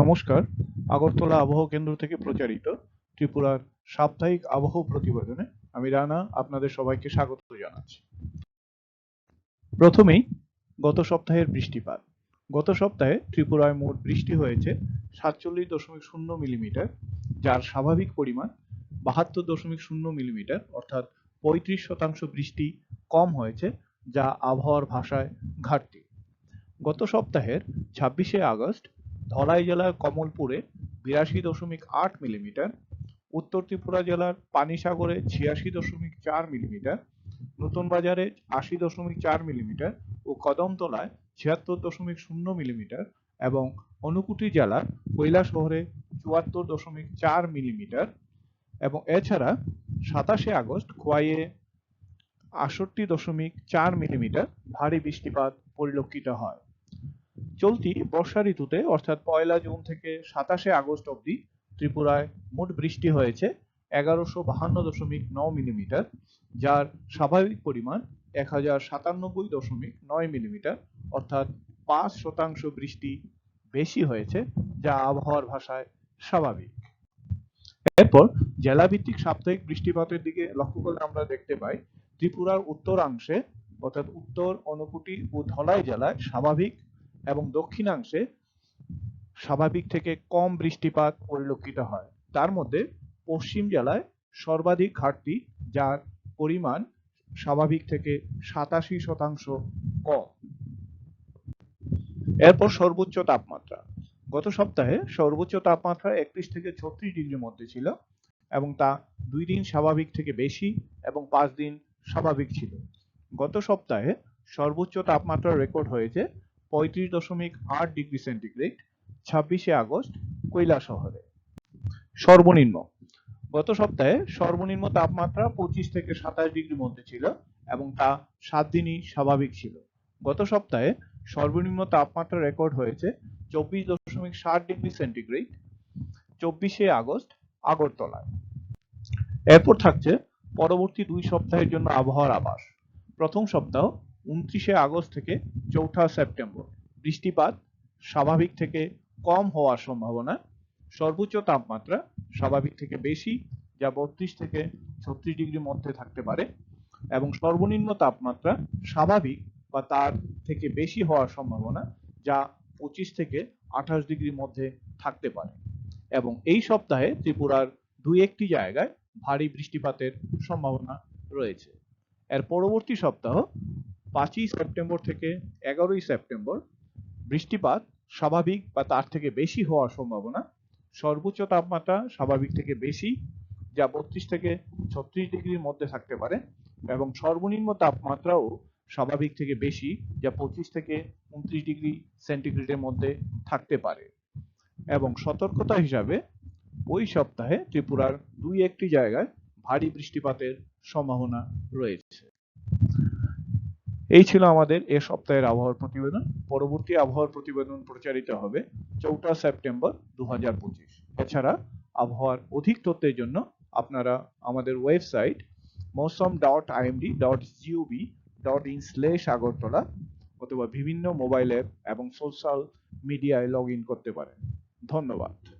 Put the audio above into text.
নমস্কার। আগরতলা আবহাওয়া কেন্দ্র থেকে প্রচারিত ত্রিপুরার সাপ্তাহিক আবহাওয়া প্রতিবেদনে আমি রানা আপনাদের সবাইকে স্বাগত জানাচ্ছি। প্রথমেই গত সপ্তাহের বৃষ্টিপাত। গত সপ্তাহে ত্রিপুরায় মোট বৃষ্টি হয়েছে সাতচল্লিশ দশমিক শূন্য মিলিমিটার, যার স্বাভাবিক পরিমাণ বাহাত্তর দশমিক শূন্য মিলিমিটার, অর্থাৎ পঁয়ত্রিশ শতাংশ বৃষ্টি কম হয়েছে, যা আবহাওয়ার ভাষায় ঘাটতি। গত সপ্তাহের ছাব্বিশে আগস্ট ধলাই জেলার কমলপুরে বিরাশি দশমিক আট মিলিমিটার, উত্তর ত্রিপুরা জেলার পানিসাগরে ছিয়াশি দশমিক চার মিলিমিটার, নতুন বাজারে আশি দশমিক চার মিলিমিটার ও কদমতলায় ছিয়াত্তর দশমিক শূন্য মিলিমিটার এবং অনুকুটি জেলার কৈলা শহরে চুয়াত্তর দশমিক চার মিলিমিটার এবং এছাড়া সাতাশে আগস্ট খোয়াইয়ে আটষট্টি দশমিক চার মিলিমিটার ভারী বৃষ্টিপাত পরিলক্ষিত হয়। চলতি বর্ষা ঋতুতে, অর্থাৎ পয়লা জুন থেকে সাতাশে আগস্ট অবধি ত্রিপুরায় মোট বৃষ্টি হয়েছে এগারোশো বাহান্ন দশমিক ন মিলিমিটার, যার স্বাভাবিক পরিমাণ এক হাজার সাতানব্বই দশমিক নয় মিলিমিটার, অর্থাৎ পাঁচ শতাংশ বৃষ্টি বেশি হয়েছে, যা আবহাওয়ার ভাষায় স্বাভাবিক। এরপর জেলাভিত্তিক সাপ্তাহিক বৃষ্টিপাতের দিকে লক্ষ্য করলে আমরা দেখতে পাই, ত্রিপুরার উত্তরাংশে, অর্থাৎ উত্তর, অনুকুটি ও ধলাই জেলায় স্বাভাবিক এবং দক্ষিণাংশে স্বাভাবিক থেকে কম বৃষ্টিপাত পরিলক্ষিত হয়। তার মধ্যে পশ্চিম জেলায় সর্বাধিক ঘাটতি, যার পরিমাণ স্বাভাবিক থেকে সাতাশি শতাংশ কম। এরপর সর্বোচ্চ তাপমাত্রা। গত সপ্তাহে সর্বোচ্চ তাপমাত্রা একত্রিশ থেকে ছত্রিশ ডিগ্রি মধ্যে ছিল এবং তা দুই দিন স্বাভাবিক থেকে বেশি এবং পাঁচ দিন স্বাভাবিক ছিল। গত সপ্তাহে সর্বোচ্চ তাপমাত্রা রেকর্ড হয়েছে পঁয়ত্রিশ দশমিক আট ডিগ্রি সেন্টিগ্রেড, ছাব্বিশে আগস্ট কৈলা শহরে। সর্বনিম্ন। গত সপ্তাহে সর্বনিম্ন তাপমাত্রা পঁচিশ থেকে সাতাশ ডিগ্রি মধ্যে ছিল এবং তা সাত দিনই স্বাভাবিক ছিল। গত সপ্তাহে সর্বনিম্ন তাপমাত্রা রেকর্ড হয়েছে চব্বিশ দশমিক ষাট ডিগ্রি সেন্টিগ্রেড, চব্বিশে আগস্ট, আগরতলায়। এরপর থাকছে পরবর্তী দুই সপ্তাহের জন্য আবহাওয়ার আভাস। প্রথম সপ্তাহ উনত্রিশে আগস্ট থেকে চৌঠা সেপ্টেম্বর। বৃষ্টিপাত স্বাভাবিক থেকে কম হওয়ার সম্ভাবনা। সর্বোচ্চ তাপমাত্রা স্বাভাবিক থেকে বেশি, যা বত্রিশ থেকে ছত্রিশ ডিগ্রির মধ্যে থাকতে পারে। এবং সর্বনিম্ন তাপমাত্রা স্বাভাবিক বা তার থেকে বেশি হওয়ার সম্ভাবনা, যা পঁচিশ থেকে আঠাশ ডিগ্রির মধ্যে থাকতে পারে। এবং এই সপ্তাহে ত্রিপুরার দুই একটি জায়গায় ভারী বৃষ্টিপাতের সম্ভাবনা রয়েছে। এর পরবর্তী সপ্তাহ পাঁচই সেপ্টেম্বর থেকে এগারোই সেপ্টেম্বর বৃষ্টিপাত স্বাভাবিক বা তার থেকে বেশি হওয়ার সম্ভাবনা। সর্বোচ্চ তাপমাত্রা স্বাভাবিক থেকে বেশি, যা বত্রিশ থেকে ছত্রিশ ডিগ্রির মধ্যে থাকতে পারে এবং সর্বনিম্ন তাপমাত্রাও স্বাভাবিক থেকে বেশি, যা পঁচিশ থেকে উনত্রিশ ডিগ্রি সেন্টিগ্রেডের মধ্যে থাকতে পারে। এবং সতর্কতা হিসাবে ওই সপ্তাহে ত্রিপুরার দুই একটি জায়গায় ভারী বৃষ্টিপাতের সম্ভাবনা রয়েছে। এই ছিল আমাদের এ সপ্তাহের আবহাওয়ার প্রতিবেদন। পরবর্তী আবহাওয়ার প্রতিবেদন প্রচারিত হবে চৌঠা সেপ্টেম্বর দু হাজার পঁচিশ। এছাড়া আবহাওয়ার অধিক তথ্যের জন্য আপনারা আমাদের website Mausam dot IMD dot GOV dot in slash Agartala অথবা বিভিন্ন মোবাইল অ্যাপ এবং সোশ্যাল মিডিয়ায় লগ ইন করতে পারেন। ধন্যবাদ।